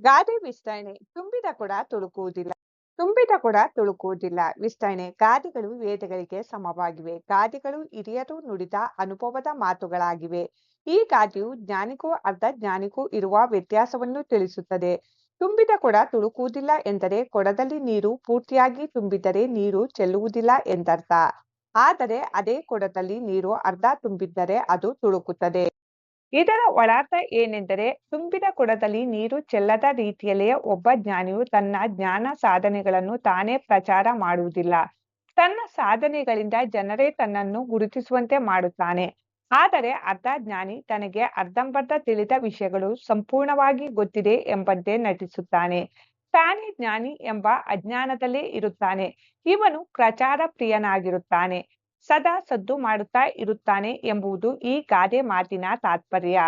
ಗಾದೆ ವಿಸ್ತರಣೆ ತುಂಬಿದ ಕೊಡ ತುಳುಕುವುದಿಲ್ಲ. ತುಂಬಿದ ಕೊಡ ತುಳುಕುವುದಿಲ್ಲ. ವಿಸ್ತರಣೆ ಗಾದೆಗಳು ವೇದಗಳಿಗೆ ಸಮವಾಗಿವೆ. ಗಾದೆಗಳು ಹಿರಿಯರು ನುಡಿದ ಅನುಭವದ ಮಾತುಗಳಾಗಿವೆ. ಈ ಗಾದೆಯು ಜ್ಞಾನಿಗೂ ಅರ್ಧ ಜ್ಞಾನಿಗೂ ಇರುವ ವ್ಯತ್ಯಾಸವನ್ನು ತಿಳಿಸುತ್ತದೆ. ತುಂಬಿದ ಕೊಡ ತುಳುಕುವುದಿಲ್ಲ ಎಂದರೆ ಕೊಡದಲ್ಲಿ ನೀರು ಪೂರ್ತಿಯಾಗಿ ತುಂಬಿದ್ದರೆ ನೀರು ಚೆಲ್ಲುವುದಿಲ್ಲ ಎಂದರ್ಥ. ಆದರೆ ಅದೇ ಕೊಡದಲ್ಲಿ ನೀರು ಅರ್ಧ ತುಂಬಿದ್ದರೆ ಅದು ತುಳುಕುತ್ತದೆ. ಇದರ ಒಳಾರ್ಥ ಏನೆಂದರೆ, ತುಂಬಿದ ಕೊಡದಲ್ಲಿ ನೀರು ಚೆಲ್ಲದ ರೀತಿಯಲ್ಲಿಯೇ ಒಬ್ಬ ಜ್ಞಾನಿಯು ತನ್ನ ಜ್ಞಾನ ಸಾಧನೆಗಳನ್ನು ತಾನೇ ಪ್ರಚಾರ ಮಾಡುವುದಿಲ್ಲ. ತನ್ನ ಸಾಧನೆಗಳಿಂದ ಜನರೇ ತನ್ನನ್ನು ಗುರುತಿಸುವಂತೆ ಮಾಡುತ್ತಾನೆ. ಆದರೆ ಅರ್ಧ ಜ್ಞಾನಿ ತನಗೆ ಅರ್ಧಂಬರ್ಧ ತಿಳಿದ ವಿಷಯಗಳು ಸಂಪೂರ್ಣವಾಗಿ ಗೊತ್ತಿದೆ ಎಂಬಂತೆ ನಟಿಸುತ್ತಾನೆ. ತಾನೇ ಜ್ಞಾನಿ ಎಂಬ ಅಜ್ಞಾನದಲ್ಲೇ ಇರುತ್ತಾನೆ. ಇವನು ಪ್ರಚಾರ ಪ್ರಿಯನಾಗಿರುತ್ತಾನೆ. ಸದಾ ಸದ್ದು ಮಾಡುತ್ತಾ ಇರುತ್ತಾನೆ ಎಂಬುದು ಈ ಗಾದೆ ಮಾತಿನ ತಾತ್ಪರ್ಯ.